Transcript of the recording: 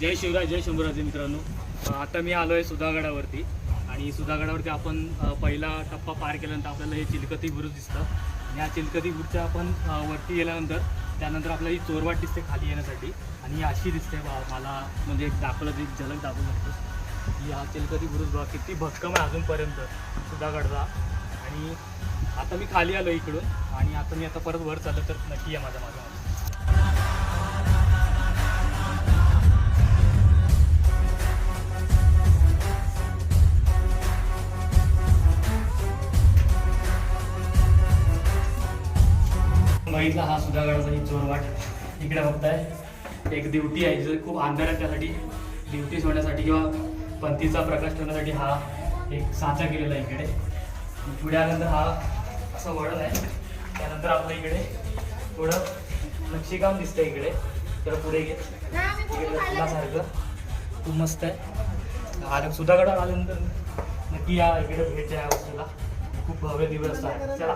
जय शिवराय जय शंभूराजे मित्रांनो. आता मी आलो आहे सुधागडावरती. आणि सुधागडावरती आपण पहिला टप्पा पार केल्यानंतर आपल्याला हे चिलकती बुरुज दिसतं. आणि या चिलकती बुरुजच्या आपण वरती गेल्यानंतर त्यानंतर आपल्याला ही चोरवाट दिसते खाली येण्यासाठी. आणि ही अशी दिसते मला म्हणजे एक दाखवलं ती झलक दाखवू शकतो की हा चिलकती बुरुज बघा किती भक्कम आहे अजूनपर्यंत. सुधागडचा आणि आता मी खाली आलो इकडून. आणि आता मी आता परत वर चाललो तर नक्की आहे माझा माझा बघितला हा सुधागडाचा ही चोरवाट इकडे बघताय. एक दिवटी आहे जे खूप अंधार आहे त्यासाठी दिवटी सोडण्यासाठी किंवा पंथीचा प्रकाश ठेवण्यासाठी हा एक साचा केलेला आहे इकडे. पुढे आल्यानंतर हा असं वळण आहे. त्यानंतर आपल्या इकडे थोडं नक्षीकाम दिसतंय इकडे. तर पुढे घे. इकडे फुलासारखं खूप मस्त आहे. आलं सुधागडावर आल्यानंतर नक्की या इकडे भेट द्या या वस्तूला खूप भव्य दिवस आहे. चला.